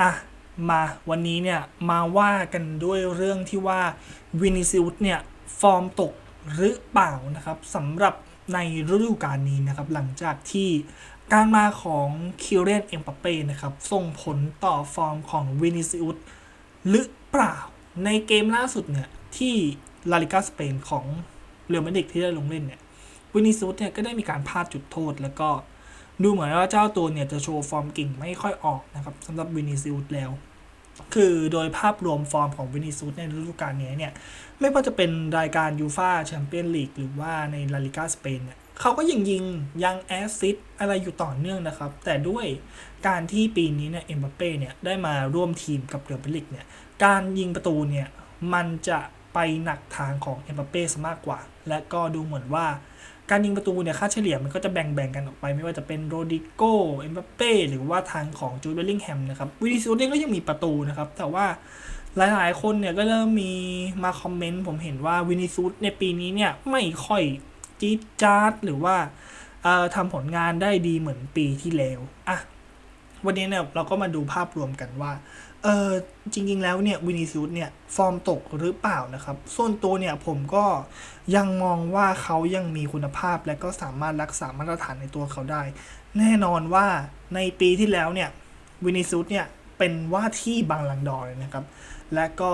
อะมาวันนี้เนี่ยมาว่ากันด้วยเรื่องที่ว่าวินิซิอุสเนี่ยฟอร์มตกหรือเปล่านะครับสำหรับในฤดูกาลนี้นะครับ หลังจากที่การมาของคิเรนเอ็มปาเป้นะครับส่งผลต่อฟอร์มของวินิซิอุสหรือเปล่า ในเกมล่าสุดเนี่ยที่ลาลิกาสเปนของเรอัลมาดริดที่ได้ลงเล่นเนี่ยวินิซิอุสเนี่ยก็ได้มีการพลาดจุดโทษแล้วก็ ดูเหมือนว่าเจ้าตัวเนี่ยจะโชว์ฟอร์มเก่งไม่ค่อยออกนะครับสำหรับวินิซิอุสแล้ว คือโดยภาพรวมฟอร์มของวินิซูสในฤดูกาลนี้เนี่ยไม่ว่าจะเป็นรายการยูฟาแชมเปี้ยนลีกหรือว่าในลาลิกาสเปนเนี่ยเขาก็ยังยิงยังแอสซิสอะไรอยู่ต่อเนื่องนะครับ แต่ด้วยการที่ปีนี้เนี่ยเอ็มบัปเป้เนี่ยได้มาร่วมทีมกับเรอัลมาดริดเนี่ยการยิงประตูเนี่ยมันจะไปหนักทางของเอ็มบัปเป้ซะมากกว่า และก็ดูเหมือนว่า การยิงประตูเนี่ยค่าเฉลี่ยมันก็จะแบ่งๆกันออกไป ไม่ว่าจะเป็นโรดิโกเอ็มบัปเป้หรือว่าทางของจูดเบลลิงแฮมนะครับวินิซูสเนี่ยก็ยังมีประตูนะครับ แต่ว่าหลายๆ คนเนี่ยก็เริ่มมีมาคอมเมนต์ผมเห็นว่าวินิซูสในปีนี้เนี่ยไม่ค่อยจี๊ดจ๊าดหรือว่าเอ่อทำผลงานได้ดีเหมือนปีที่แล้วอะวันนี้เนี่ยเราก็มาดูภาพรวมกันว่า เออจริง ๆ แล้วเนี่ยวินิซูสเนี่ยฟอร์มตกหรือเปล่านะครับ ส่วนตัวเนี่ยผมก็ยังมองว่าเขายังมีคุณภาพและก็สามารถรักษามาตรฐานในตัวเขาได้ แน่นอนว่าในปีที่แล้วเนี่ยวินิซูสเนี่ยเป็นว่าที่บางลังดอร์เลยนะครับ และก็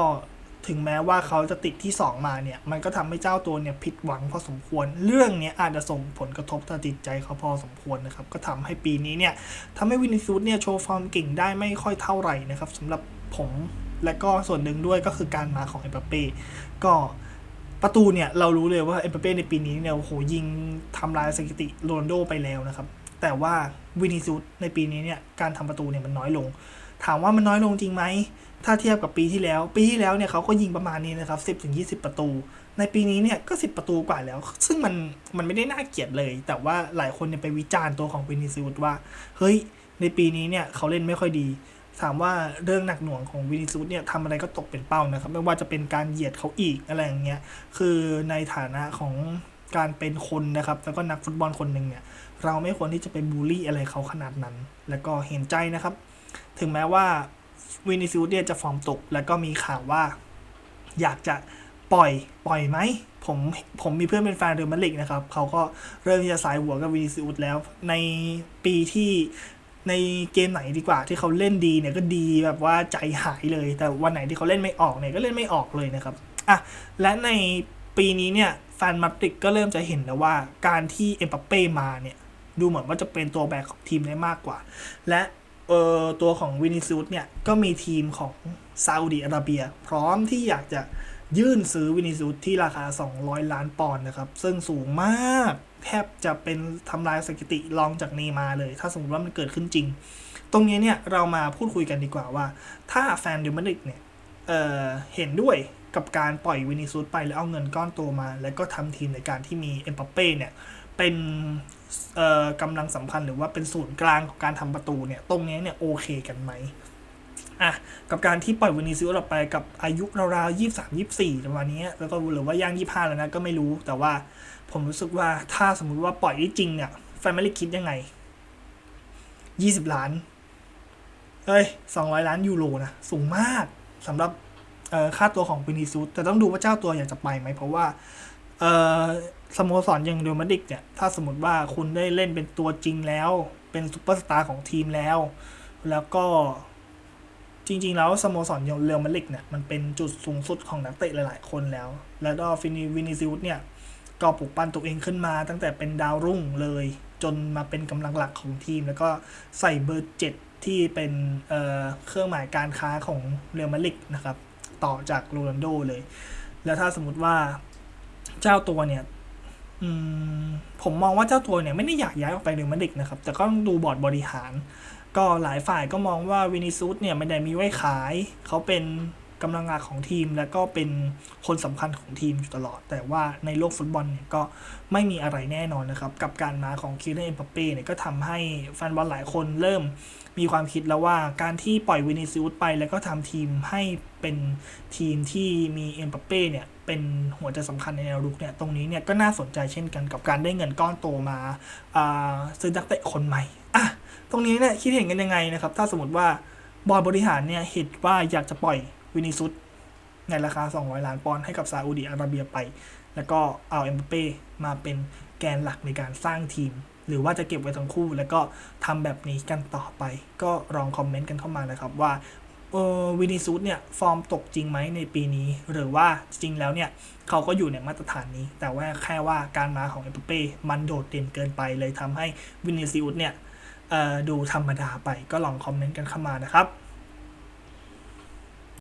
ถึงแม้ว่าเขาจะติดที่ 2 มาเนี่ย มันก็ทำให้เจ้าตัวเนี่ยผิดหวังพอสมควร เรื่องนี้อาจจะส่งผลกระทบต่อจิตใจเขาพอสมควรนะครับ ก็ทำให้ปีนี้เนี่ยทำให้วินิซูสเนี่ยโชว์ฟอร์มเก่งได้ไม่ค่อยเท่าไหร่นะครับสำหรับผมและก็ส่วนหนึ่งด้วยก็คือการมาของเอ็มบัปเป้ก็ประตูเนี่ยเรารู้เลยว่าเอ็มบัปเป้ในปีนี้เนี่ยโอ้โหยิงทำลายสถิติโรนโดไปแล้วนะครับ แต่ว่าวินิซูสในปีนี้เนี่ยการทำประตูเนี่ยมันน้อยลง ถามว่ามันน้อยลงจริงไหม ถ้าเทียบกับปีที่แล้ว ปีที่แล้วเนี่ยเขาก็ยิงประมาณนี้นะครับ 10ถึง20 ประตู ในปีนี้เนี่ยก็ 10 ประตูกว่าแล้ว ซึ่งมันมันไม่ได้น่าเกลียดเลย แต่ว่าหลายคนเนี่ยไปวิจารณ์ตัวของวินิซิอุสว่า เฮ้ย ในปีนี้เนี่ยเขาเล่นไม่ค่อยดี ถามว่าเรื่องหนักหน่วงของวินิซิอุสเนี่ยทำอะไรก็ตกเป็นเป้านะครับ ไม่ว่าจะเป็นการเหยียดเขาอีกอะไรอย่างเงี้ย คือในฐานะของการเป็นคนนะครับ แล้วก็นักฟุตบอลคนหนึ่งเนี่ย เราไม่ควรที่จะไปบูลลี่อะไรเขาขนาดนั้น แล้วก็เห็นใจนะครับ ถึงแม้ว่าวินิซิอุสเนี่ยจะฟอร์มตก แล้วก็มีข่าวว่า อยากจะปล่อยปล่อยไหมผมผมมีเพื่อนเป็นแฟนเรอัลมาดริดนะครับ เขาก็เริ่มที่จะสายหัวกับวินิซิอุสแล้ว ในปีที่ในเกมไหนดีกว่าที่เขาเล่นดีเนี่ยก็ดีแบบว่าใจหายเลย แต่วันไหนที่เขาเล่นไม่ออกเนี่ยก็เล่นไม่ออกเลยนะครับอะและในปีนี้เนี่ยแฟนมาดริดก็เริ่มจะเห็นแล้วว่าการที่เอ็มบัปเป้มาเนี่ยดูเหมือนว่าจะเป็นตัวแบกของทีมได้มากกว่า และ เออตัวของวินิซูสเนี่ย ก็มีทีมของซาอุดิอาระเบีย พร้อมที่อยากจะยื่นซื้อวินิซูสที่ราคา 200 ล้านปอนด์นะครับ ซึ่งสูงมากแทบจะเป็นทำลายสถิติรองจากเนมาเลย ถ้าสมมติว่ามันเกิดขึ้นจริง ตรงนี้เนี่ยเรามาพูดคุยกันดีกว่าว่า ถ้าแฟนเดลมาดริดเนี่ยเเห็นด้วยกับการปล่อยวินิซูสไปแล้วเอาเงินก้อนโตมา แล้วก็ทำทีมในการที่มีเอ็มบัปเป้เนี่ยเป็น กำลังสำคัญหรือว่าเป็นศูนย์กลางของการทำประตูเนี่ย ตรงนี้เนี่ยโอเคกันไหมอะกับการที่ปล่อยวินิซิอุสออกไปกับอายุราวๆยี่สามยี่สี่ประมาณนี้แล้วก็หรือว่าย่างยี่ห้าแล้วนะก็ไม่รู้ แต่ว่าผมรู้สึกว่าถ้าสมมุติว่าปล่อยได้จริงเนี่ยแฟนไม่ได้คิดยังไงยี่สิบล้านเอ้ยสองร้อยล้านยูโรนะสูงมากสำหรับเอ่อค่าตัวของวินิซูสแต่ต้องดูว่าเจ้าตัวอยากจะไปไหมเพราะว่า เออสโมสรอย่างเรอัลมาดริดเนี่ย ถ้าสมมติว่าคุณได้เล่นเป็นตัวจริงแล้ว เป็นซูเปอร์สตาร์ของทีมแล้ว แล้วก็จริง ๆ แล้วสโมสรอย่างเรอัลมาดริดเนี่ย มันเป็นจุดสูงสุดของนักเตะหลาย ๆ คนแล้ว แล้วก็ฟินิวินิซิอุสเนี่ย ก็ปลุกปั้นตัวเองขึ้นมาตั้งแต่เป็นดาวรุ่งเลย จนมาเป็นกำลังหลักของทีม แล้วก็ใส่เบอร์เจ็ดที่เป็นเเครื่องหมายการค้าของเรอัลมาดริดนะครับ ต่อจากโรนัลโดเลย แล้วถ้าสมมติว่า เจ้าตัวเนี่ยผมมองว่าเจ้าตัวเนี่ยไม่ได้อยากย้ายออกไปเรอัลมาดริดนะครับ แต่ก็ต้องดูบอร์ดบริหาร ก็หลายฝ่ายก็มองว่าวินิซูสเนี่ยไม่ได้มีไว้ขาย เขาเป็นกำลังหลักของทีม แล้วก็เป็นคนสำคัญของทีมอยู่ตลอด แต่ว่าในโลกฟุตบอลเนี่ยก็ไม่มีอะไรแน่นอนนะครับ กับการมาของคิเลนเอ็มบัปเป้เนี่ยก็ทำให้แฟนบอลหลายคนเริ่มมีความคิดแล้วว่าการที่ปล่อยวินิซิอุสไปแล้วก็ทำทีมให้เป็นทีมที่มีเอ็มบัปเป้เนี่ย เป็นหัวใจสำคัญในแนวรุกเนี่ยตรงนี้เนี่ยก็น่าสนใจเช่นกันกับการได้เงินก้อนโตมาซื้อนักเตะคนใหม่อะตรงนี้เนี่ยคิดเห็นกันยังไงนะครับ ถ้าสมมติว่าบอร์ดบริหารเนี่ยเห็นว่าอยากจะปล่อยวินิซุสในราคา 200 ล้านปอนด์ให้กับซาอุดีอาระเบียไป แล้วก็เอาเอ็มเป้มาเป็นแกนหลักในการสร้างทีม หรือว่าจะเก็บไว้ทั้งคู่ แล้วก็ทำแบบนี้กันต่อไป ก็ลองคอมเมนต์กันเข้ามานะครับว่า เออวินิซูตเนี่ยฟอร์มตกจริงไหมในปีนี้ หรือว่าจริงแล้วเนี่ยเขาก็อยู่ในมาตรฐานนี้ แต่ว่าแค่ว่าการมาของเอปเป้มันโดดเด่นเกินไปเลยทำให้วินิซูตเนี่ยดูธรรมดาไปก็ลองคอมเมนต์กันเข้ามานะครับ